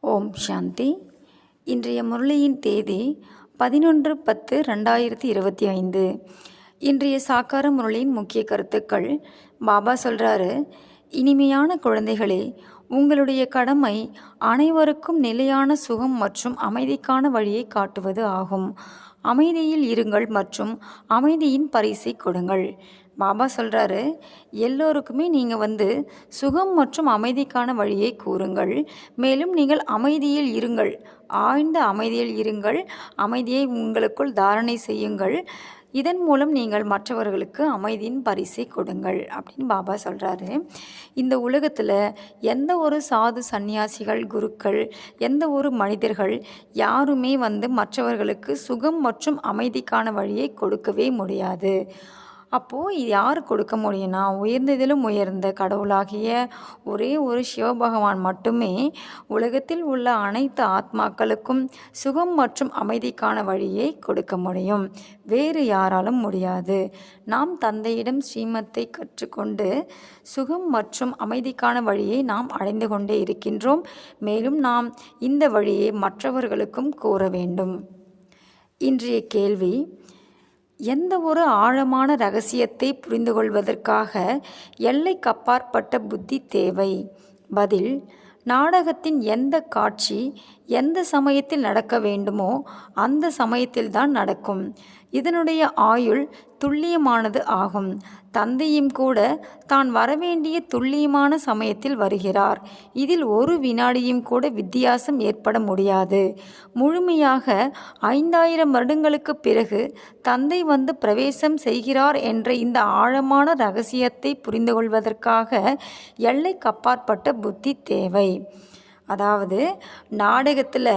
ஓம் சாந்தி. இன்றைய முரளியின் தேதி பதினொன்று பத்து ரெண்டாயிரத்தி இருபத்தி ஐந்து. இன்றைய சாக்கார முரளியின் முக்கிய கருத்துக்கள். பாபா சொல்கிறாரு இனிமையான குழந்தைகளே உங்களுடைய கடமை அனைவருக்கும் நிலையான சுகம் மற்றும் அமைதிக்கான வழியை காட்டுவது ஆகும். அமைதியில் இருங்கள் மற்றும் அமைதியின் பரிசை கொடுங்கள். பாபா சொல்கிறாரு எல்லோருக்குமே நீங்கள் வந்து சுகம் மற்றும் அமைதிக்கான வழியை கூறுங்கள். மேலும் நீங்கள் அமைதியில் இருங்கள். ஆழ்ந்த அமைதியில் இருங்கள். அமைதியை உங்களுக்குள் தாரணை செய்யுங்கள். இதன் மூலம் நீங்கள் மற்றவர்களுக்கு அமைதியின் பரிசை கொடுங்கள். அப்படின்னு பாபா சொல்கிறாரு இந்த உலகத்தில் எந்த ஒரு சாது சந்நியாசிகள் குருக்கள் எந்த ஒரு மனிதர்கள் யாருமே வந்து மற்றவர்களுக்கு சுகம் மற்றும் அமைதிக்கான வழியை கொடுக்கவே முடியாது. அப்போது யார் கொடுக்க முடியும்னா உயர்ந்ததிலும் உயர்ந்த கடவுளாகிய ஒரே ஒரு சிவபகவான் மட்டுமே உலகத்தில் உள்ள அனைத்து ஆத்மாக்களுக்கும் சுகம் மற்றும் அமைதிக்கான வழியை கொடுக்க முடியும். வேறு யாராலும் முடியாது. நாம் தந்தையிடம் ஸ்ரீமத்தை கற்றுக்கொண்டு சுகம் மற்றும் அமைதிக்கான வழியை நாம் அடைந்து கொண்டே இருக்கின்றோம். மேலும் நாம் இந்த வழியை மற்றவர்களுக்கும் கூற வேண்டும். இன்றைய கேள்வி எந்த ஒரு ஆழமான ரகசியத்தை புரிந்து கொள்வதற்காக எல்லைக்கப்பாற்பட்ட புத்தி தேவை. பதில் நாடகத்தின் எந்த காட்சி எந்த சமயத்தில் நடக்க வேண்டுமோ அந்த சமயத்தில்தான் நடக்கும். இதனுடைய ஆயுள் துல்லியமானது ஆகும். தந்தையும் கூட தான் வரவேண்டிய துல்லியமான சமயத்தில் வருகிறார். இதில் ஒரு வினாடியும் கூட வித்தியாசம் ஏற்பட முடியாது. முழுமையாக ஐந்தாயிரம் வருடங்களுக்கு பிறகு தந்தை வந்து பிரவேசம் செய்கிறார் என்ற இந்த ஆழமான ரகசியத்தை புரிந்து கொள்வதற்காக எல்லைக்கப்பாற்பட்ட புத்தி தேவை. அதாவது நாடகத்தில்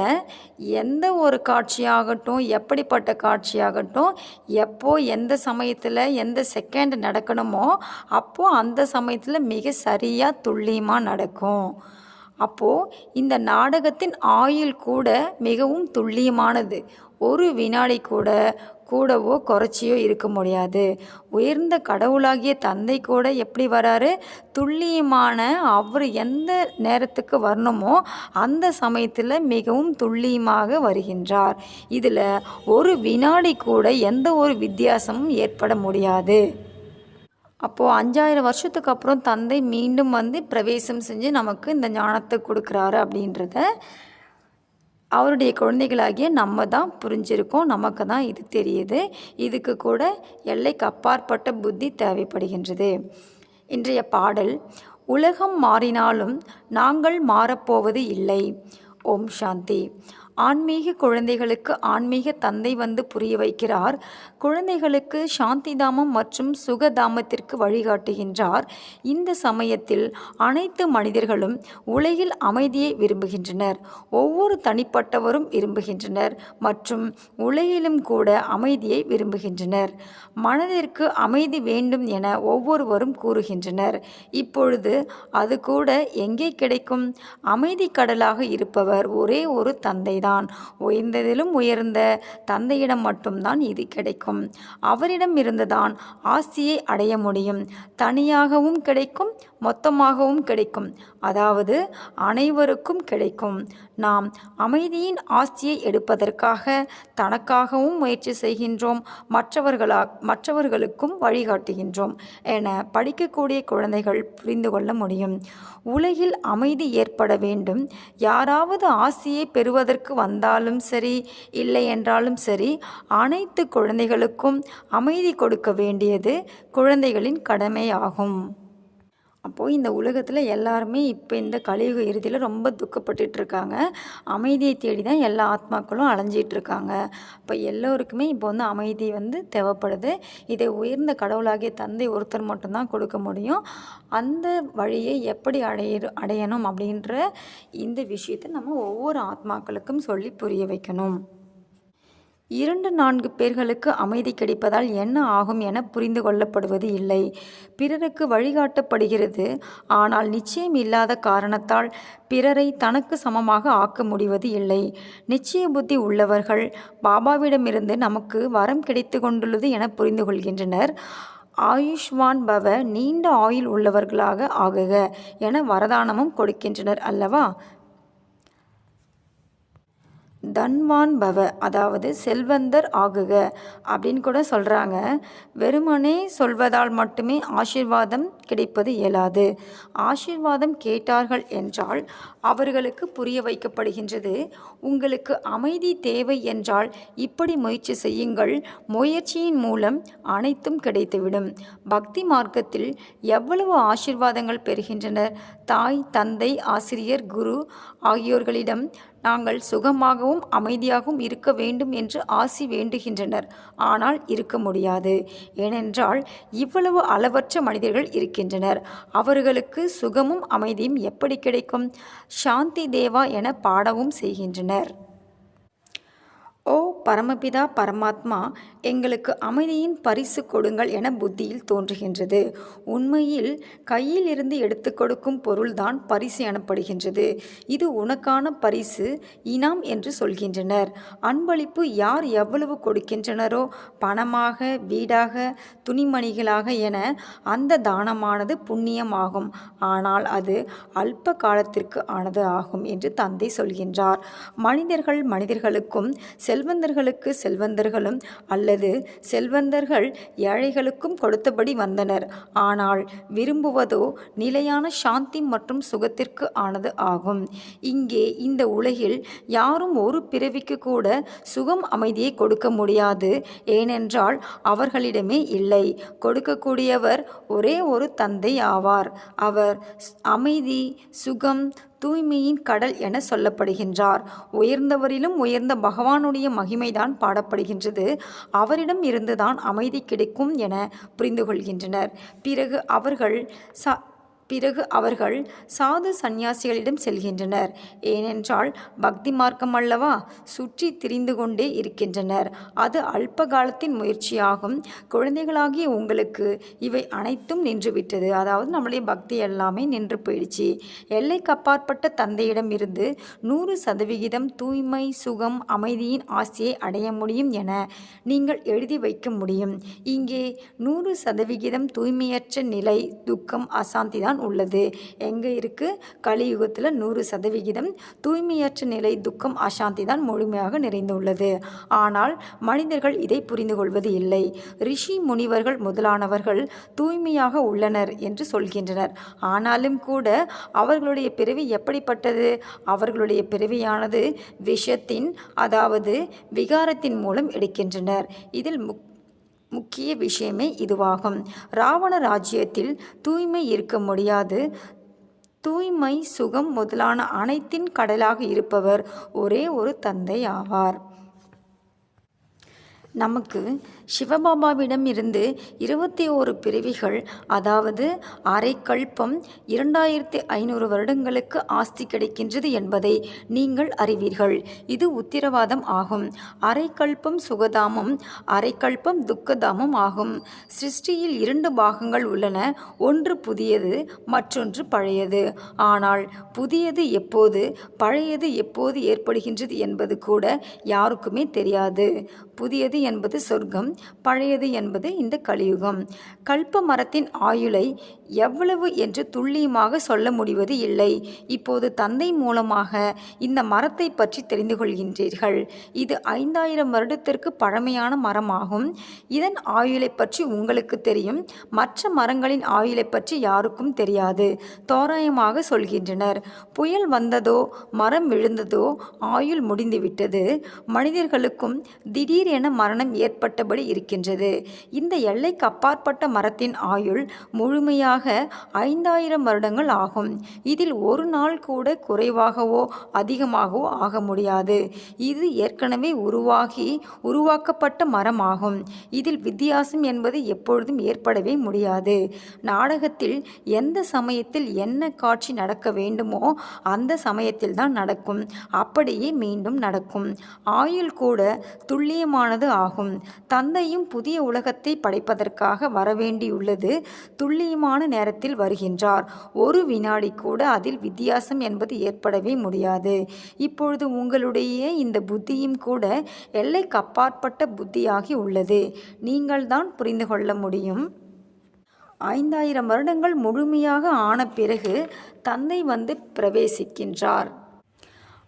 எந்த ஒரு காட்சியாகட்டும் எப்படிப்பட்ட காட்சியாகட்டும் எப்போ எந்த சமயத்தில் எந்த செகண்ட் நடக்கணுமோ அப்போது அந்த சமயத்தில் மிக சரியாக துல்லியமாக நடக்கும். அப்போது இந்த நாடகத்தின் ஆயுள் கூட மிகவும் துல்லியமானது. ஒரு வினாடி கூட கூடவோ குறைச்சியோ இருக்க முடியாது. உயர்ந்த கடவுளாகிய தந்தை கூட எப்படி வராரு? துல்லியமான அவர் எந்த நேரத்துக்கு வரணுமோ அந்த சமயத்தில் மிகவும் துல்லியமாக வருகின்றார். இதில் ஒரு வினாடி கூட எந்த ஒரு வித்தியாசமும் ஏற்பட முடியாது. அப்போது அஞ்சாயிரம் வருஷத்துக்கு அப்புறம் தந்தை மீண்டும் வந்து பிரவேசம் செஞ்சு நமக்கு இந்த ஞானத்தை கொடுக்குறாரு அப்படின்றத அவருடைய குழந்தைகளாகிய நம்ம தான் புரிஞ்சிருக்கோம் நமக்கு தான் இது தெரியுது. இதுக்கு கூட எல்லைக்கு அப்பாற்பட்ட புத்தி தேவைப்படுகின்றது. இன்றைய பாடல் உலகம் மாறினாலும் நாங்கள் மாறப்போவது இல்லை. ஓம் சாந்தி. ஆன்மீக குழந்தைகளுக்கு ஆன்மீக தந்தை வந்து புரிய வைக்கிறார். குழந்தைகளுக்கு சாந்தி தாமம் மற்றும் சுகதாமத்திற்கு வழிகாட்டுகின்றார். இந்த சமயத்தில் அனைத்து மனிதர்களும் உலகில் அமைதியை விரும்புகின்றனர். ஒவ்வொரு தனிப்பட்டவரும் விரும்புகின்றனர் மற்றும் உலகிலும் கூட அமைதியை விரும்புகின்றனர். மனதிற்கு அமைதி வேண்டும் என ஒவ்வொருவரும் கூறுகின்றனர். இப்பொழுது அது கூட எங்கே கிடைக்கும்? அமைதி கடலாக இருப்பவர் ஒரே ஒரு தந்தை தான் உயர்ந்ததிலும் உயர்ந்த தந்தையிடம் மட்டும்தான் இது கிடைக்கும். அவரிடம் இருந்துதான் ஆசியை அடைய முடியும். தனியாகவும் கிடைக்கும் மொத்தமாகவும் கிடைக்கும். அதாவது அனைவருக்கும் கிடைக்கும். நாம் அமைதியின் ஆசியை எடுப்பதற்காக தனக்காகவும் முயற்சி செய்கின்றோம் மற்றவர்களா மற்றவர்களுக்கும் வழிகாட்டுகின்றோம் என படிக்கக்கூடிய குழந்தைகள் புரிந்து கொள்ள முடியும். உலகில் அமைதி ஏற்பட வேண்டும். யாராவது ஆசியை பெறுவதற்கு வந்தாலும் சரி இல்லை என்றாலும் சரி அனைத்து குழந்தைகளுக்கும் அமைதி கொடுக்க வேண்டியது குழந்தைகளின் கடமையாகும். அப்போது இந்த உலகத்தில் எல்லாருமே இப்போ இந்த கலியுக இறுதியில் ரொம்ப துக்கப்பட்டுட்ருக்காங்க. அமைதியை தேடி தான் எல்லா ஆத்மாக்களும் அலைஞ்சிட்ருக்காங்க. இப்போ எல்லோருக்குமே இப்போ வந்து அமைதி வந்து தேவைப்படுது. இதை உயர்ந்த கடவுளாகிய தந்தை ஒருத்தர் மட்டும்தான் கொடுக்க முடியும். அந்த வழியை எப்படி அடைய அடையணும் அப்படின்ற இந்த விஷயத்தை நம்ம ஒவ்வொரு ஆத்மாக்களுக்கும் சொல்லி புரிய வைக்கணும். இரண்டு நான்கு பேர்களுக்கு அமைதி கிடைப்பதால் என்ன ஆகும் என புரிந்து கொள்ளப்படுவது இல்லை. பிறருக்கு வழிகாட்டப்படுகிறது. ஆனால் நிச்சயம் இல்லாத காரணத்தால் பிறரை தனக்கு சமமாக ஆக்க முடிவது இல்லை. நிச்சய புத்தி உள்ளவர்கள் பாபாவிடமிருந்து நமக்கு வரம் கிடைத்து கொண்டுள்ளது என புரிந்து கொள்கின்றனர். ஆயுஷ்வான் பவ நீண்ட ஆயுள் உள்ளவர்களாக ஆகுக என வரதானமும் கொடுக்கின்றனர் அல்லவா? தன்வான் பவ அதாவது செல்வந்தர் ஆகுக அப்படின்னு கூட சொல்கிறாங்க வெறுமனே சொல்வதால் மட்டுமே ஆசீர்வாதம் கிடைப்பது இயலாது. ஆசீர்வாதம் கேட்டார்கள் என்றால் அவர்களுக்கு புரிய வைக்கப்படுகின்றது. உங்களுக்கு அமைதி தேவை என்றால் இப்படி முயற்சி செய்யுங்கள். முயற்சியின் மூலம் அனைத்தும் கிடைத்துவிடும். பக்தி மார்க்கத்தில் எவ்வளவு ஆசீர்வாதங்கள் பெறுகின்றனர்? தாய் தந்தை ஆசிரியர் குரு ஆகியோர்களிடம் நாங்கள் சுகமாகவும் அமைதியாகவும் இருக்க வேண்டும் என்று ஆசி வேண்டுகின்றனர். ஆனால் இருக்க முடியாது. ஏனென்றால் இவ்வளவு அளவற்ற மனிதர்கள் இருக்கின்றனர். அவர்களுக்கு சுகமும் அமைதியும் எப்படி கிடைக்கும்? சாந்தி தேவா என பாடவும் செய்கின்றனர். ஓ பரமபிதா பரமாத்மா எங்களுக்கு அமைதியின் பரிசு கொடுங்கள் என புத்தியில் தோன்றுகின்றது. உண்மையில் கையில் இருந்து எடுத்து கொடுக்கும் பொருள்தான் பரிசு எனப்படுகின்றது. இது உனக்கான பரிசு இனாம் என்று சொல்கின்றனர். அன்பளிப்பு யார் எவ்வளவு கொடுக்கின்றனரோ பணமாக வீடாக துணிமணிகளாக என அந்த தானமானது புண்ணியமாகும். ஆனால் அது அல்ப காலத்திற்கு ஆனது ஆகும் என்று தந்தை சொல்கின்றார். மனிதர்கள் மனிதர்களுக்கும் செல்வந்தர்களுக்கு செல்வந்தர்களும் அல்லது செல்வந்தர்கள் ஏழைகளுக்கும் கொடுத்தபடி வந்தனர். ஆனால் விரும்புவதோ நிலையான சாந்தி மற்றும் சுகத்திற்கு ஆனது ஆகும். இங்கே இந்த உலகில் யாரும் ஒரு பிறவிக்கு கூட சுகம் அமைதியை கொடுக்க முடியாது. ஏனென்றால் அவர்களிடமே இல்லை. கொடுக்கக்கூடியவர் ஒரே ஒரு தந்தை ஆவார். அவர் அமைதி சுகம் தூய்மையின் கடல் என சொல்லப்படுகின்றார். உயர்ந்தவரிலும் உயர்ந்த பகவானுடைய மகிமைதான் பாடப்படுகின்றது. அவரிடம் இருந்துதான் அமைதி கிடைக்கும் என புரிந்து கொள்கின்றனர் பிறகு அவர்கள் ச பிறகு அவர்கள் சாது சந்நியாசிகளிடம் செல்கின்றனர். ஏனென்றால் பக்தி மார்க்கம் அல்லவா? சுற்றி திரிந்து கொண்டே இருக்கின்றனர். அது அல்ப காலத்தின் முயற்சியாகும். குழந்தைகளாகிய உங்களுக்கு இவை அனைத்தும் நின்றுவிட்டது. அதாவது நம்மளுடைய பக்தி எல்லாமே நின்று போயிடுச்சு. எல்லைக்கு அப்பாற்பட்ட தந்தையிடம் இருந்து நூறு சதவிகிதம் தூய்மை சுகம் அமைதியின் ஆசையை அடைய முடியும் என நீங்கள் எழுதி வைக்க முடியும். இங்கே நூறு சதவிகிதம் தூய்மையற்ற நிலை துக்கம் அசாந்தி தான் உள்ளது. எங்கே இருக்குது கலியுகத்தில் நூறு சதவிகிதம். தூய்மையற்ற நிலை துக்கம் அசாந்தி தான் முழுமையாக நிறைந்துள்ளது. ஆனால் மனிதர்கள் இதை புரிந்து கொள்வது இல்லை. ரிஷி முனிவர்கள் முதலானவர்கள் தூய்மையாக உள்ளனர் என்று சொல்கின்றனர். ஆனாலும் கூட அவர்களுடைய பிறவி எப்படிப்பட்டது? அவர்களுடைய பிறவியானது விஷத்தின் அதாவது விகாரத்தின் மூலம் எடுக்கின்றனர். இதில் முக் முக்கிய விஷயமே இதுவாகும். ராவண ராஜ்யத்தில் தூய்மை இருக்க முடியாது. தூய்மை சுகம் முதலான அனைத்தின் கடலாக இருப்பவர் ஒரே ஒரு தந்தை ஆவார். நமக்கு சிவபாபாவிடம் இருந்து இருபத்தி ஓரு பிறவிகள் அதாவது அரைக்கல்பம் இரண்டாயிரத்தி ஐநூறு வருடங்களுக்கு ஆஸ்தி கிடைக்கின்றது என்பதை நீங்கள் அறிவீர்கள். இது உத்திரவாதம் ஆகும். அரைக்கல்பம் சுகதாமம் அரைக்கல்பம் துக்கதாமம் ஆகும். சிருஷ்டியில் இரண்டு பாகங்கள் உள்ளன. ஒன்று புதியது மற்றொன்று பழையது. ஆனால் புதியது எப்போது பழையது எப்போது ஏற்படுகின்றது என்பது கூட யாருக்குமே தெரியாது. புதியது என்பது சொர்க்கம் பழையது என்பது இந்த கலியுகம். கல்ப மரத்தின் ஆயுளை எவ்வளவு என்று துல்லியமாக சொல்ல முடிவது இல்லை. இப்போது தந்தை மூலமாக இந்த மரத்தை பற்றி தெரிந்து கொள்கின்றீர்கள். இது ஐந்தாயிரம் வருடத்திற்கு பழமையான மரமாகும். இதன் ஆயுளை பற்றி உங்களுக்கு தெரியும். மற்ற மரங்களின் ஆயுளை பற்றி யாருக்கும் தெரியாது. தோராயமாக சொல்கின்றனர். புயல் வந்ததோ மரம் விழுந்ததோ ஆயுள் முடிந்துவிட்டது. மனிதர்களுக்கும் திடீரென மரணம் மரணம் ஏற்பட்டபடி இருக்கின்றது. இந்த எல்லைக்கு அப்பாற்பட்ட மரத்தின் ஆயுள் முழுமையாக ஐந்தாயிரம் வருடங்கள் ஆகும். இதில் ஒரு நாள் கூட குறைவாகவோ அதிகமாகவோ ஆக முடியாது. இது ஏற்கனவே உருவாகி உருவாக்கப்பட்ட மரமாகும். இதில் வித்தியாசம் என்பது எப்பொழுதும் ஏற்படவே முடியாது. நாடகத்தில் எந்த சமயத்தில் என்ன காட்சி நடக்க வேண்டுமோ அந்த சமயத்தில் தான் நடக்கும். அப்படியே மீண்டும் நடக்கும். ஆயுள் கூட துல்லியமானது ஆகும். தந்தையும் புதிய உலகத்தை படைப்பதற்காக வரவேண்டியுள்ளது. துல்லியமான நேரத்தில் வருகின்றார். ஒரு வினாடி கூட அதில் வித்தியாசம் என்பது ஏற்படவே முடியாது. இப்பொழுது உங்களுடைய இந்த புத்தியும் கூட எல்லைக்கு அப்பாற்பட்ட புத்தியாகி உள்ளது. நீங்கள்தான் புரிந்து கொள்ள முடியும். ஐந்தாயிரம் வருடங்கள் முழுமையாக ஆன பிறகு தந்தை வந்து பிரவேசிக்கின்றார்.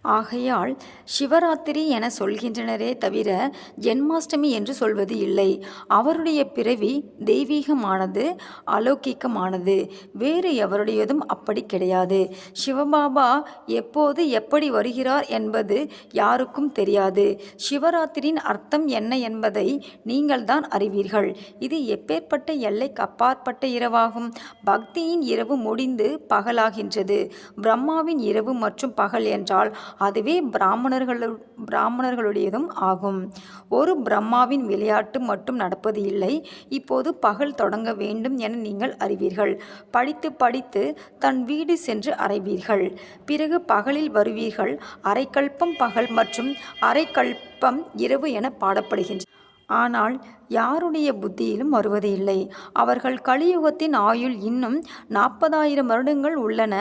ஆகையால் சிவராத்திரி என சொல்கின்றனரே தவிர ஜென்மாஷ்டமி என்று சொல்வது இல்லை. அவருடைய பிறவி தெய்வீகமானது அலௌகிக்கமானது வேறு எவருடையதும் அப்படி கிடையாது. சிவபாபா எப்போது எப்படி வருகிறார் என்பது யாருக்கும் தெரியாது. சிவராத்திரியின் அர்த்தம் என்ன என்பதை நீங்கள்தான் அறிவீர்கள். இது எப்பேற்பட்ட எல்லைக்கு அப்பாற்பட்ட இரவாகும். பக்தியின் இரவு முடிந்து பகலாகின்றது. பிரம்மாவின் இரவு மற்றும் பகல் என்றால் அதுவே பிராமணர்களு பிராமணர்களுடையதும் ஆகும். ஒரு பிரம்மாவின் விளையாட்டு மட்டும் நடப்பது இல்லை. இப்போது பகல் தொடங்க வேண்டும் என நீங்கள் அறிவீர்கள். படித்து படித்து தன் வீடு சென்று அறைவீர்கள். பிறகு பகலில் வருவீர்கள். அரைக்கல்பம் பகல் மற்றும் அரைக்கல்பம் இரவு என பாடப்படுகின்றன ஆனால் யாருடைய புத்தியிலும் வருவது இல்லை அவர்கள் கலியுகத்தின் ஆயுள் இன்னும் நாற்பதாயிரம் வருடங்கள் உள்ளன.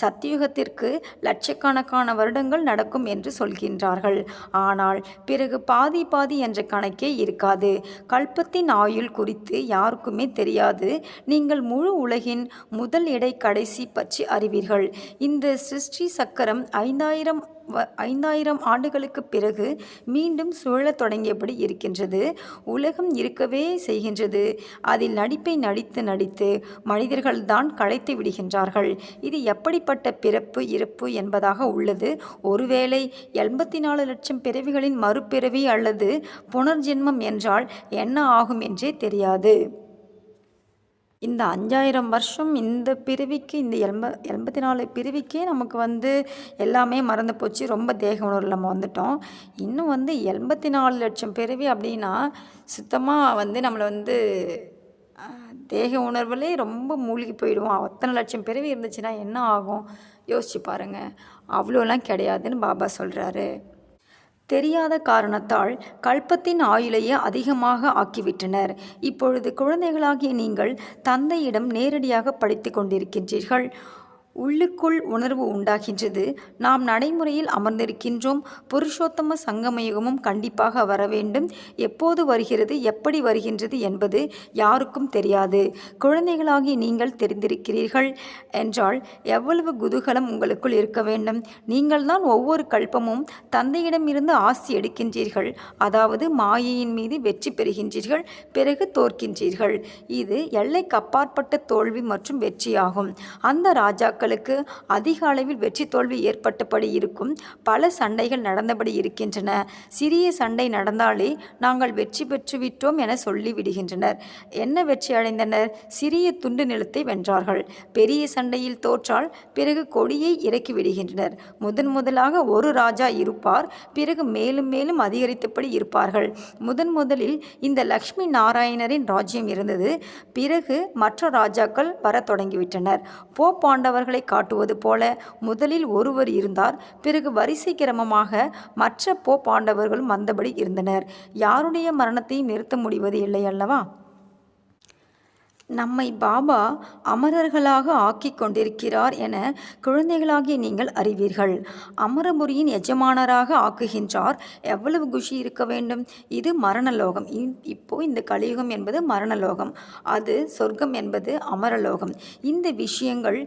சத்தியுகத்திற்கு லட்சக்கணக்கான வருடங்கள் நடக்கும் என்று சொல்கின்றார்கள். ஆனால் பிறகு பாதி பாதி என்ற கணக்கே இருக்காது. கல்பத்தின் ஆயுள் குறித்து யாருக்குமே தெரியாது. நீங்கள் முழு உலகின் முதல் இடை கடைசி பற்றி அறிவீர்கள். இந்த சிருஷ்டி சக்கரம் ஐந்தாயிரம் ஐந்தாயிரம் ஆண்டுகளுக்கு பிறகு மீண்டும் சுழலத் தொடங்கியபடி இருக்கின்றது. உலகம் இருக்கவே செய்கின்றது. அதில் நடிப்பை நடித்து நடித்து மனிதர்கள்தான் களைத்து விடுகின்றார்கள். இது எப்படிப்பட்ட பிறப்பு இறப்பு என்பதாக உள்ளது. ஒருவேளை எண்பத்தி நாலு லட்சம் பிறவிகளின் மறுபிறவி அல்லது புனர்ஜென்மம் என்றால் என்ன ஆகும் என்றே தெரியாது. இந்த அஞ்சாயிரம் வருஷம் இந்த பிறவிக்கு இந்த எண்ப எண்பத்தி நாலு பிறவிக்கே நமக்கு வந்து எல்லாமே மறந்து போச்சு. ரொம்ப தேக உணர்வில் நம்ம வந்துட்டோம். இன்னும் வந்து எண்பத்தி நாலு லட்சம் பிறவி அப்படின்னா சுத்தமாக வந்து நம்மளை வந்து தேக உணர்வுலே ரொம்ப மூழ்கி போயிடுவோம். அத்தனை லட்சம் பிறவி இருந்துச்சுன்னா என்ன ஆகும்? யோசிச்சு பாருங்கள் அவ்வளோலாம் கிடையாதுன்னு பாபா சொல்கிறாரு தெரியாத காரணத்தால் கல்பத்தின் ஆயுளையே அதிகமாக ஆக்கிவிட்டனர். இப்பொழுது குழந்தைகளாகிய நீங்கள் தந்தையிடம் நேரடியாக படித்து கொண்டிருக்கின்றீர்கள். உள்ளுக்குள் உணர்வு உண்டாகின்றது. நாம் நடைமுறையில் அமர்ந்திருக்கின்றோம். புருஷோத்தம சங்கமயுகமும் கண்டிப்பாக வர வேண்டும். எப்போது வருகிறது எப்படி வருகின்றது என்பது யாருக்கும் தெரியாது. குழந்தைகளாகி நீங்கள் தெரிந்திருக்கிறீர்கள் என்றால் எவ்வளவு குதூகலம் உங்களுக்குள் இருக்க வேண்டும். நீங்கள்தான் ஒவ்வொரு கல்பமும் தந்தையிடமிருந்து ஆசி எடுக்கின்றீர்கள். அதாவது மாயையின் மீது வெற்றி பெறுகின்றீர்கள் பிறகு தோற்கின்றீர்கள். இது எல்லைக்கு அப்பாற்பட்ட தோல்வி மற்றும் வெற்றியாகும். அந்த ராஜாக்களுக்கு அதிக அளவில் வெற்றி தோல்வி ஏற்பட்டபடி இருக்கும் பல சண்டைகள் நடந்தபடி இருக்கின்றன. சிறிய சண்டை நடந்தாலே நாங்கள் வெற்றி பெற்றுவிட்டோம் என சொல்லி விடுகின்றனர் என்ன வெற்றி அடைந்தனர்? சிறிய துண்டு நிலத்தை வென்றார்கள். பெரிய சண்டையில் தோற்றால் பிறகு கொடியை இறக்கி விடுகின்றனர். முதன் முதலாக ஒரு ராஜா இருப்பார் பிறகு மேலும் மேலும் அதிகரித்தபடி இருப்பார்கள். முதன் முதலில் இந்த லக்ஷ்மி நாராயணரின் ராஜ்யம் இருந்தது. பிறகு மற்ற ராஜாக்கள் வரத் தொடங்கிவிட்டனர். போ பாண்டவர்களை காட்டுவது போல முதலில் ஒருவர் இருந்தார் பிறகு வரிசை கிரமமாக மற்ற போ பாண்டவர்களும் வந்தபடி இருந்தனர். யாருடைய மரணத்தையும் நிறுத்த முடிவது இல்லை அல்லவா? நம்மை பாபா அமரர்களாக ஆக்கிக் கொண்டிருக்கிறார் என குழந்தைகளாகிய நீங்கள் அறிவீர்கள். அமரமுரியின் எஜமானராக ஆக்குகின்றார். எவ்வளவு குஷி இருக்க வேண்டும்? இது மரணலோகம். இப்போ இந்த கலியுகம் என்பது மரணலோகம். அது சொர்க்கம் என்பது அமரலோகம். இந்த விஷயங்கள்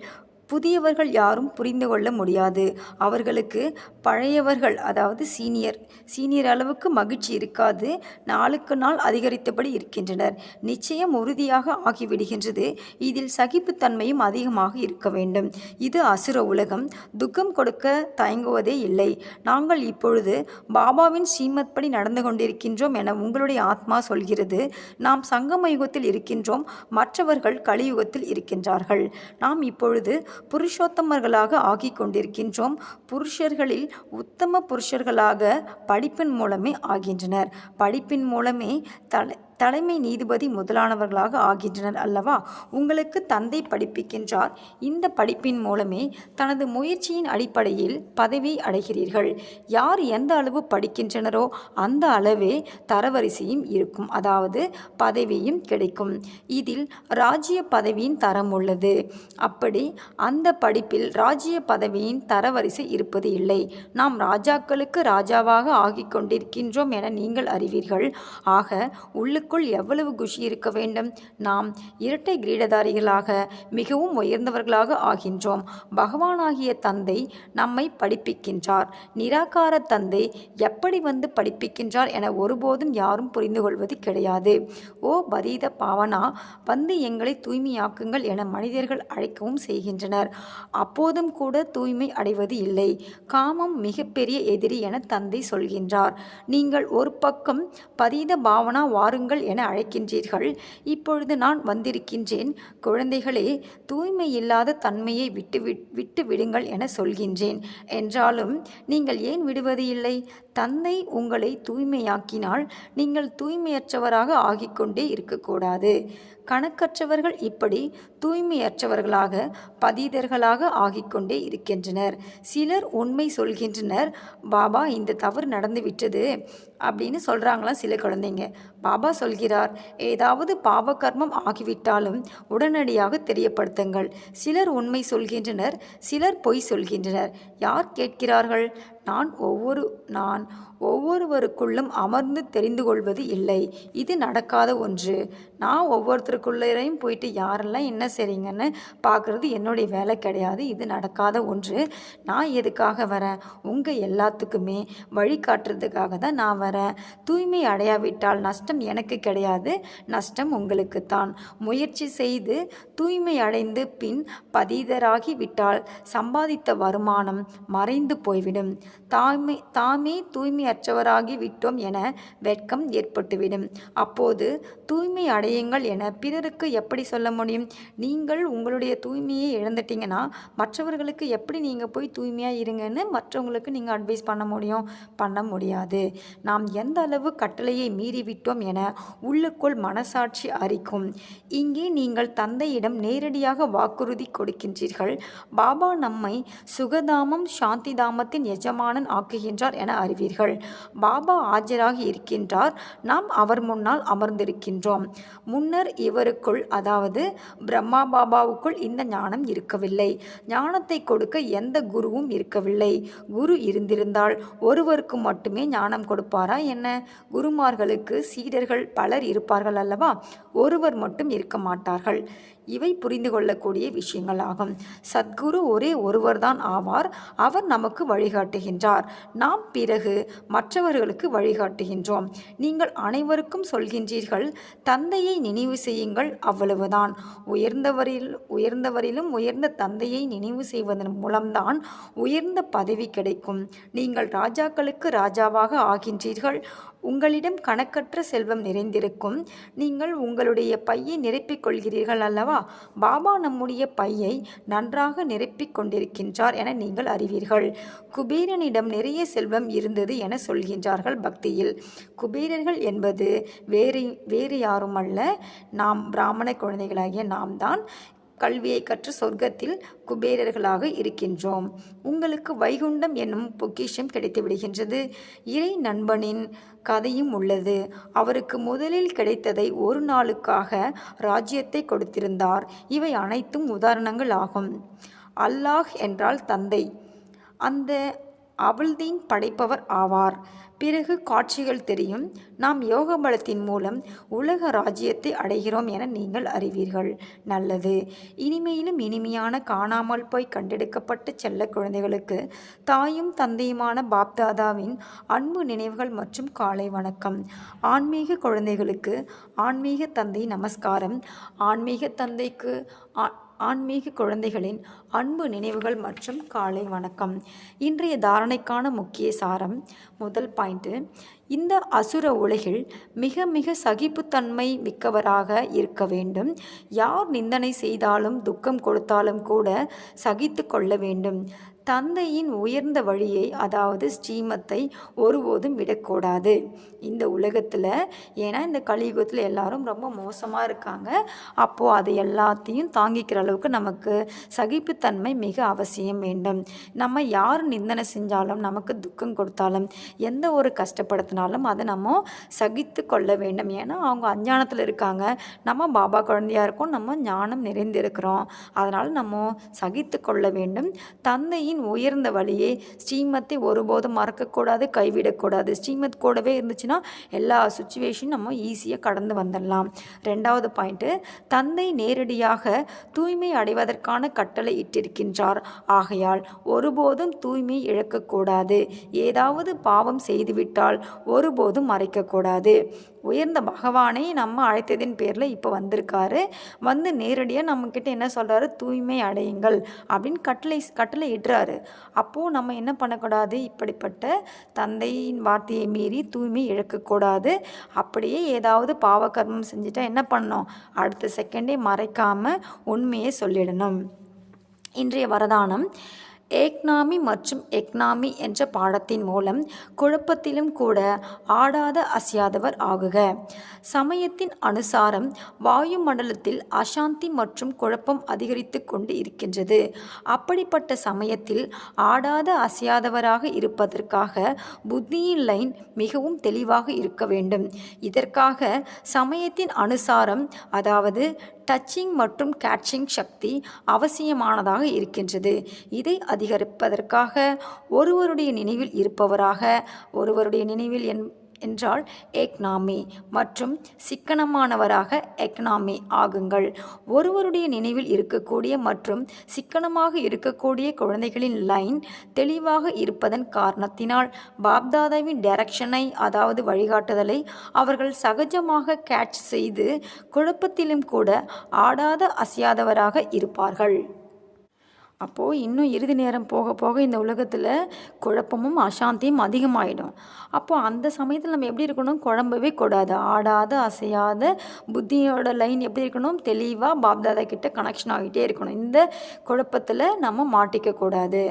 புதியவர்கள் யாரும் புரிந்து கொள்ள முடியாது. அவர்களுக்கு பழையவர்கள் அதாவது சீனியர் சீனியர் அளவுக்கு மகிழ்ச்சி இருக்காது. நாளுக்கு நாள் அதிகரித்தபடி இருக்கின்றனர். நிச்சயம் உறுதியாக ஆகிவிடுகின்றது. இதில் சகிப்புத்தன்மையும் அதிகமாக இருக்க வேண்டும். இது அசுர உலகம். துக்கம் கொடுக்க தயங்குவதே இல்லை. நாங்கள் இப்பொழுது பாபாவின் ஸ்ரீமத்படி நடந்து கொண்டிருக்கின்றோம் என உங்களுடைய ஆத்மா சொல்கிறது. நாம் சங்கம யுகத்தில் இருக்கின்றோம். மற்றவர்கள் கலியுகத்தில் இருக்கின்றார்கள். நாம் இப்பொழுது புருஷோத்தமர்களாக ஆகிக் கொண்டிருக்கின்றோம் புருஷர்களில் உத்தம புருஷர்களாக படிப்பின் மூலமே ஆகின்றனர். படிப்பின் மூலமே தலை தலைமை நீதிபதி முதலானவர்களாக ஆகின்றனர் அல்லவா? உங்களுக்கு தந்தை படிப்பிக்கின்றார். இந்த படிப்பின் மூலமே தனது முயற்சியின் அடிப்படையில் பதவி அடைகிறீர்கள். யார் எந்த அளவு படிக்கின்றனரோ அந்த அளவே தரவரிசையும் இருக்கும். அதாவது பதவியும் கிடைக்கும். இதில் ராஜ்ய பதவியின் தரம் உள்ளது. அப்படி அந்த படிப்பில் ராஜ்ய பதவியின் தரவரிசை இருப்பது இல்லை. நாம் ராஜாக்களுக்கு ராஜாவாக ஆகிக் கொண்டிருக்கின்றோம் என நீங்கள் அறிவீர்கள். ஆக உள்ளுக்கு எங்களுக்குள் எவ்வளவு குஷி இருக்க வேண்டும்? நாம் இரட்டை கிரீடதாரிகளாக மிகவும் உயர்ந்தவர்களாக ஆகின்றோம். பகவானாகிய தந்தை நம்மை படிப்பிக்கின்றார். நிராகார தந்தை எப்படி வந்து படிப்பிக்கின்றார் என ஒருபோதும் யாரும் புரிந்து கொள்வது கிடையாது. ஓ பரீத பாவனா வந்து எங்களை தூய்மையாக்குங்கள் என மனிதர்கள் அழைக்கவும் செய்கின்றனர். அப்போதும் கூட தூய்மை அடைவது இல்லை. காமம் மிகப்பெரிய எதிரி என தந்தை சொல்கின்றார். நீங்கள் ஒரு பக்கம் பரீத பாவனா வாருங்கள் என அழைக்கின்றீர்கள். இப்பொழுது நான் வந்திருக்கின்றேன். குழந்தைகளே தூய்மை இல்லாத தன்மையை விட்டு விட்டு விடுங்கள் என சொல்கின்றேன். என்றாலும் நீங்கள் ஏன் விடுவது இல்லை? தந்தை உங்களை தூய்மையாக்கினால் நீங்கள் தூய்மையற்றவராக ஆகிக்கொண்டே இருக்கக்கூடாது. கணக்கற்றவர்கள் இப்படி தூய்மையற்றவர்களாக பதீதர்களாக ஆகிக்கொண்டே இருக்கின்றனர். சிலர் உண்மை சொல்கின்றனர் பாபா இந்த தவறு நடந்துவிட்டது அப்படின்னு சொல்கிறாங்களாம் சில குழந்தைங்க. பாபா சொல்கிறார் ஏதாவது பாவ கர்மம் ஆகிவிட்டாலும் உடனடியாக தெரியப்படுத்துங்கள். சிலர் உண்மை சொல்கின்றனர் சிலர் பொய் சொல்கின்றனர். யார் கேட்கிறார்கள்? நான் ஒவ்வொரு நான் ஒவ்வொருவருக்குள்ளும் அமர்ந்து தெரிந்து கொள்வது இல்லை. இது நடக்காத ஒன்று. நான் ஒவ்வொருத்தருக்குள்ளேயும் போயிட்டு யாரெல்லாம் என்ன செய்றீங்கன்னு பார்க்குறது என்னுடைய வேலை கிடையாது. இது நடக்காத ஒன்று. நான் எதுக்காக வரேன்? உங்கள் எல்லாத்துக்குமே வழிகாட்டுறதுக்காக தான் நான் வரேன். தூய்மை அடையாவிட்டால் நஷ்டம் எனக்கு கிடையாது. நஷ்டம் உங்களுக்குத்தான். முயற்சி செய்து தூய்மை அடைந்து பின் பதீதராகி விட்டால் சம்பாதித்த வருமானம் மறைந்து போய்விடும். தாய்மை தாமே தூய்மையற்றவராகி விட்டோம் என வெட்கம் ஏற்பட்டுவிடும். அப்போது தூய்மை அடையுங்கள் என பிறருக்கு எப்படி சொல்ல முடியும்? நீங்கள் உங்களுடைய தூய்மையை இழந்துட்டீங்கன்னா மற்றவர்களுக்கு எப்படி நீங்கள் போய் தூய்மையாக இருங்கன்னு மற்றவங்களுக்கு நீங்கள் அட்வைஸ் பண்ண முடியும்? பண்ண முடியாது. நாம் எந்த அளவு கட்டளையை மீறிவிட்டோம் என உள்ளுக்குள் மனசாட்சி அறிக்கும் இங்கே நீங்கள் தந்தையிடம் நேரடியாக வாக்குறுதி கொடுக்கின்றீர்கள். பாபா நம்மை சுகதாமம் சாந்தி தாமத்தின் எஜமானன் ஆக்குகின்றார் என அறிவீர்கள். பாபா ஆஜராகி இருக்கின்றார். நாம் அவர் முன்னால் அமர்ந்திருக்கின்றோம். முன்னர் இவருக்குள் அதாவது பிரம்மா பாபாவுக்குள் இந்த ஞானம் இருக்கவில்லை. ஞானத்தை கொடுக்க எந்த குருவும் இருக்கவில்லை. குரு இருந்திருந்தால் ஒருவருக்கு மட்டுமே ஞானம் கொடுப்பாரா என்ன? குருமார்களுக்கு சீடர்கள் பலர் இருப்பார்கள் அல்லவா? ஒருவர் மட்டும் இருக்க மாட்டார்கள். இவை புரிந்து கொள்ளக்கூடிய விஷயங்கள் ஆகும் சத்குரு ஒரே ஒருவர்தான் ஆவார். அவர் நமக்கு வழிகாட்டுகின்றார். நாம் பிறகு மற்றவர்களுக்கு வழிகாட்டுகின்றோம். நீங்கள் அனைவருக்கும் சொல்கின்றீர்கள் தந்தையை நினைவு செய்யுங்கள் அவ்வளவுதான். உயர்ந்தவரில் உயர்ந்தவரிலும் உயர்ந்த தந்தையை நினைவு செய்வதன் மூலம்தான் உயர்ந்த பதவி கிடைக்கும். நீங்கள் ராஜாக்களுக்கு ராஜாவாக ஆகின்றீர்கள். உங்களிடம் கணக்கற்ற செல்வம் நிறைந்திருக்கும். நீங்கள் உங்களுடைய பையை நிரப்பிக் கொள்கிறீர்கள் அல்லவா? பாபா நம்முடைய பையை நன்றாக நிரப்பிக் கொண்டிருக்கின்றார் என நீங்கள் அறிவீர்கள். குபேரனிடம் நிறைய செல்வம் இருந்தது என சொல்கின்றார்கள் பக்தியில். குபேரர்கள் என்பது வேறு வேறு யாருமல்ல. நாம் பிராமண குழந்தைகளாகிய நாம் தான் கல்வியை கற்று சொர்க்கத்தில் குபேரர்களாக இருக்கின்றோம். உங்களுக்கு வைகுண்டம் என்னும் பொக்கிஷம் கிடைத்து விடுகின்றது இறை நண்பனின் கதையும் உள்ளது. அவருக்கு முதலில் கிடைத்ததை ஒரு நாளுக்காக ராஜ்யத்தை கொடுத்திருந்தார். இவை அனைத்தும் உதாரணங்கள் ஆகும் அல்லாஹ் என்றால் தந்தை. அந்த அவள்தீன் படைப்பவர் ஆவார். பிறகு காட்சிகள் தெரியும். நாம் யோக பலத்தின் மூலம் உலக ராஜ்யத்தை அடைகிறோம் என நீங்கள் அறிவீர்கள். நல்லது. இனிமையிலும் இனிமையான காணாமல் போய் கண்டெடுக்கப்பட்ட செல்ல குழந்தைகளுக்கு தாயும் தந்தையுமான பாப்தாதாவின் அன்பு நினைவுகள் மற்றும் காலை வணக்கம். ஆன்மீக குழந்தைகளுக்கு ஆன்மீக தந்தை நமஸ்காரம். ஆன்மீக தந்தைக்கு ஆ- ஆன்மீக குழந்தைகளின் அன்பு நினைவுகள் மற்றும் காலை வணக்கம். இன்றைய தாரணைக்கான முக்கிய சாரம் முதல் பாயிண்ட்டு இந்த அசுர உலகில் மிக மிக சகிப்புத்தன்மை மிக்கவராக இருக்க வேண்டும். யார் நிந்தனை செய்தாலும் துக்கம் கொடுத்தாலும் கூட சகித்து கொள்ள வேண்டும். தந்தையின் உயர்ந்த வழியை அதாவது ஸ்ரீமத்தை ஒருபோதும் விடக்கூடாது. இந்த உலகத்தில் ஏன்னா இந்த கலியுகத்தில் எல்லாரும் ரொம்ப மோசமாக இருக்காங்க. அப்போது அது எல்லாத்தையும் தாங்கிக்கிற அளவுக்கு நமக்கு சகிப்புத்தன்மை மிக அவசியம் வேண்டும். நம்ம யார் நிந்தனை செஞ்சாலும் நமக்கு துக்கம் கொடுத்தாலும் எந்த ஒரு கஷ்டப்படுத்தினாலும் அதை நம்ம சகித்து கொள்ள வேண்டும். ஏன்னா அவங்க அஞ்ஞானத்தில் இருக்காங்க. நம்ம பாபா குழந்தையாக இருக்கோம். நம்ம ஞானம் நிறைந்திருக்கிறோம். அதனால் நம்ம சகித்து கொள்ள வேண்டும். தந்தையின் பக்தியின் உயர்ந்த வழியை ஸ்ரீமத்தை ஒருபோதும் மறக்கக்கூடாது கைவிடக்கூடாது. ஸ்ரீமத் கூடவே இருந்துச்சுன்னா எல்லா சுச்சுவேஷனும் நம்ம ஈஸியாக கடந்து வந்துடலாம். ரெண்டாவது பாயிண்ட்டு தந்தை நேரடியாக தூய்மை அடைவதற்கான கட்டளை இட்டிருக்கின்றார். ஆகையால் ஒருபோதும் தூய்மை இழக்கக்கூடாது. ஏதாவது பாவம் செய்துவிட்டால் ஒருபோதும் மறைக்கக்கூடாது. உயர்ந்த பகவானை நம்ம அழைத்ததின் பேரில் இப்போ வந்திருக்காரு. வந்து நேரடியாக நம்மக்கிட்ட என்ன சொல்கிறாரு தூய்மை அடையுங்கள் அப்படின்னு கட்டளை கட்டளை இடுறாரு. அப்போது நம்ம என்ன பண்ணக்கூடாது? இப்படிப்பட்ட தந்தையின் வார்த்தையை மீறி தூய்மை இழக்கக்கூடாது. அப்படியே ஏதாவது பாவகர்மம் செஞ்சுட்டா என்ன பண்ணோம்? அடுத்த செகண்டே மறைக்காமல் உண்மையை சொல்லிடணும். இன்றைய வரதானம் ஏக்னாமி மற்றும் எக்னாமி என்ற பாடத்தின் மூலம் குழப்பத்திலும் கூட ஆடாத அசையாதவர் ஆகுக. சமயத்தின் அனுசாரம் வாயு மண்டலத்தில் அசாந்தி மற்றும் குழப்பம் அதிகரித்து கொண்டு இருக்கின்றது. அப்படிப்பட்ட சமயத்தில் ஆடாத அசையாதவராக இருப்பதற்காக புத்தியின் லைன் மிகவும் தெளிவாக இருக்க வேண்டும். இதற்காக சமயத்தின் அனுசாரம் அதாவது டச்சிங் மற்றும் கேட்சிங் சக்தி அவசியமானதாக இருக்கின்றது. இதை அதிகரிப்பதற்காக ஒருவருடைய நினைவில் இருப்பவராக ஒருவருடைய நினைவில் என் என்றால் எக்னாமி மற்றும் சிக்கனமானவராக எக்னாமி ஆகுங்கள். ஒருவருடைய நினைவில் இருக்கக்கூடிய மற்றும் சிக்கனமாக இருக்கக்கூடிய குழந்தைகளின் லைன் தெளிவாக இருப்பதன் காரணத்தினால் பாப்தாதாவின் டைரக்ஷனை அதாவது வழிகாட்டுதலை அவர்கள் சகஜமாக கேட்ச் செய்து குழப்பத்திலும் கூட ஆடாத அசையாதவராக இருப்பார்கள். அப்போது இன்னும் இறுதி நேரம் போக போக இந்த உலகத்தில் குழப்பமும் அசாந்தியும் அதிகமாகிடும் அப்போது அந்த சமயத்தில் நம்ம எப்படி இருக்கணும்? குழம்பவே கூடாது. ஆடாத அசையாத புத்தியோட லைன் எப்படி இருக்கணும்? தெளிவாக பாப்தாதா கிட்ட கனெக்ஷன் ஆகிட்டே இருக்கணும். இந்த குழப்பத்தில் நம்ம மாட்டிக்கக்கூடாது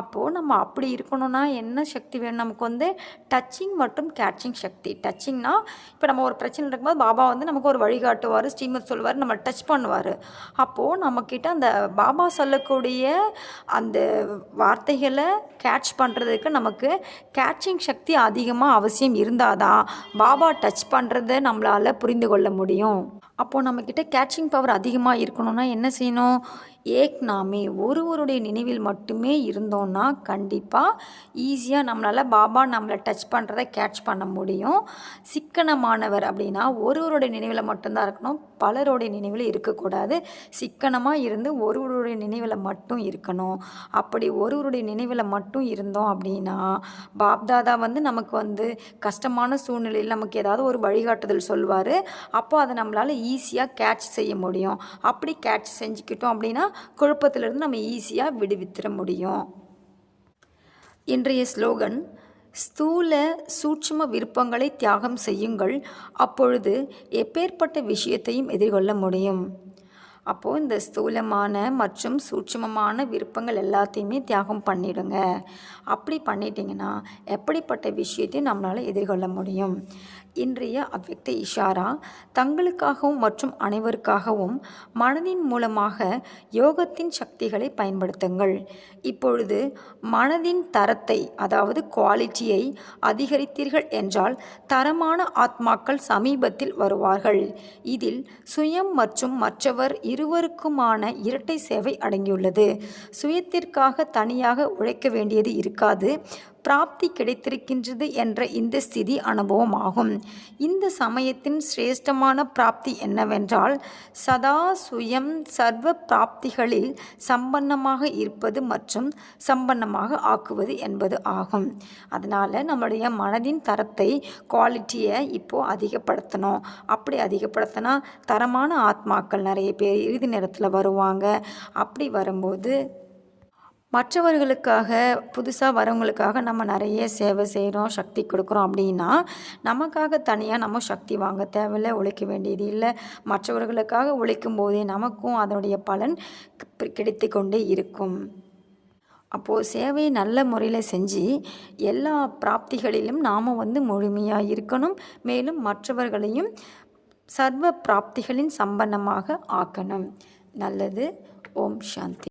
அப்போது நம்ம அப்படி இருக்கணும்னா என்ன சக்தி வேணும்? நமக்கு வந்து டச்சிங் மற்றும் கேட்சிங் சக்தி. டச்சிங்னா இப்போ நம்ம ஒரு பிரச்சனை இருக்கும்போது பாபா வந்து நமக்கு ஒரு வழிகாட்டுவார் ஸ்ரீமத் சொல்லுவார் நம்ம டச் பண்ணுவார். அப்போது நம்மக்கிட்ட அந்த பாபா சொல்லக்கூடிய அந்த வார்த்தைகளை கேட்ச் பண்ணுறதுக்கு நமக்கு கேட்சிங் சக்தி அதிகமாக அவசியம் இருந்தால் தான் பாபா டச் பண்ணுறத நம்மளால் புரிந்து கொள்ள முடியும். அப்போது நம்மக்கிட்ட கேட்சிங் பவர் அதிகமாக இருக்கணும்னா என்ன செய்யணும்? ஏக் நாமே ஒருவருடைய நினைவில் மட்டுமே இருந்தோன்னா கண்டிப்பாக ஈஸியாக நம்மளால் பாபா நம்மளை டச் பண்ணுறதை கேட்ச் பண்ண முடியும். சிக்கனமானவர் அப்படின்னா ஒருவருடைய நினைவில் மட்டும்தான் இருக்கணும். பலருடைய நினைவில் இருக்கக்கூடாது. சிக்கனமாக இருந்து ஒருவருடைய நினைவில் மட்டும் இருக்கணும். அப்படி ஒருவருடைய நினைவில் மட்டும் இருந்தோம் அப்படின்னா பாப்தாதா வந்து நமக்கு வந்து கஷ்டமான சூழ்நிலையில் நமக்கு ஏதாவது ஒரு வழிகாட்டுதல் சொல்வார். அப்போ அதை நம்மளால் ஈஸியாக கேட்ச் செய்ய முடியும். அப்படி கேட்ச் செஞ்சுக்கிட்டோம் அப்படின்னா குழப்பத்திலிருந்து நம்ம ஈஸியாக விடுவித்திட முடியும். இன்றைய ஸ்லோகன் ஸ்தூல சூட்சும விருப்பங்களை தியாகம் செய்யுங்கள் அப்பொழுது எப்பேற்பட்ட விஷயத்தையும் எதிர்கொள்ள முடியும். அப்போது இந்த ஸ்தூலமான மற்றும் சூட்சுமமான விருப்பங்கள் எல்லாத்தையுமே தியாகம் பண்ணிடுங்க. அப்படி பண்ணிட்டீங்கன்னா எப்படிப்பட்ட விஷயத்தையும் நம்மளால் எதிர்கொள்ள முடியும்? இன்றைய அவ்வக்த இஷாரா தங்களுக்காகவும் மற்றும் அனைவருக்காகவும் மனதின் மூலமாக யோகத்தின் சக்திகளை பயன்படுத்துங்கள். இப்பொழுது மனதின் தரத்தை அதாவது குவாலிட்டியை அதிகரித்தீர்கள் என்றால் தரமான ஆத்மாக்கள் சமீபத்தில் வருவார்கள். இதில் சுயம் மற்றும் மற்றவர் இருவருக்குமான இரட்டை சேவை அடங்கியுள்ளது. சுயத்திற்காக தனியாக உழைக்க வேண்டியது இருக்காது. பிராப்தி கிடைத்திருக்கின்றது என்ற இந்த ஸ்திதி அனுபவம் ஆகும் இந்த சமயத்தின் சிரேஷ்டமான பிராப்தி என்னவென்றால் சதா சுயம் சர்வ பிராப்திகளில் சம்பன்னமாக இருப்பது மற்றும் சம்பன்னமாக ஆக்குவது என்பது ஆகும். அதனால் நம்முடைய மனதின் தரத்தை குவாலிட்டியை இப்போது அதிகப்படுத்தணும். அப்படி அதிகப்படுத்தினா தரமான ஆத்மாக்கள் நிறைய பேர் இறுதி நேரத்தில் வருவாங்க. அப்படி வரும்போது மற்றவர்களுக்காக புதுசாக வரவங்களுக்காக நம்ம நிறைய சேவை செய்கிறோம் சக்தி கொடுக்குறோம் அப்படின்னா நமக்காக தனியாக நம்ம சக்தி வாங்க தேவையில்லை உழைக்க வேண்டியது இல்லை. மற்றவர்களுக்காக உழைக்கும் போதே நமக்கும் அதனுடைய பலன் கிடைத்து கொண்டே இருக்கும். அப்போது சேவையை நல்ல முறையில் செஞ்சு எல்லா பிராப்திகளிலும் நாம் வந்து முழுமையாக இருக்கணும். மேலும் மற்றவர்களையும் சர்வ பிராப்திகளின் சம்பன்னமாக ஆக்கணும். நல்லது. ஓம் சாந்தி.